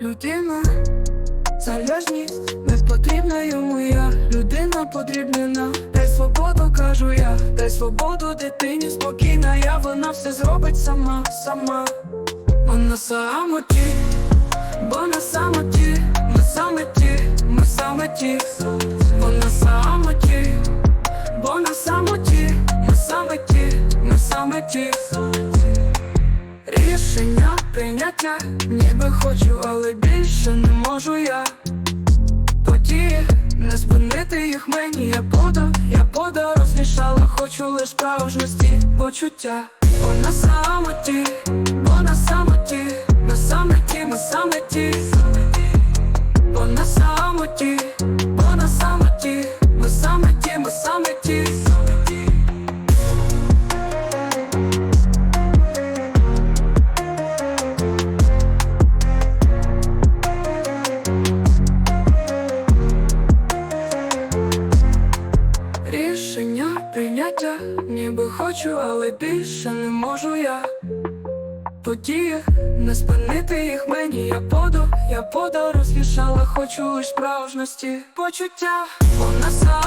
людина, залежність не потрібна йому я, людина подрібнена, дай свободу, кажу я, дай свободу дитині спокійна, я. Вона все зробить сама, сама, вона самоті, бо на самоті, ми саме ті, ми саме ті, вона самоті, бо на самоті, ми саме ті, ми саме ті. Рішення прийняття, ніби хочу, спинити мені, я пода, я пода розмішала, хочу лиш справжності, почуття. Бо на самоті, бо на самоті, на самоті, ми саме Рішення прийняття, ніби хочу, але більше не можу я. Події, не спинити їх мені, я поду, я пода розмішала, хочу у справжності, почуття, вона на самоті,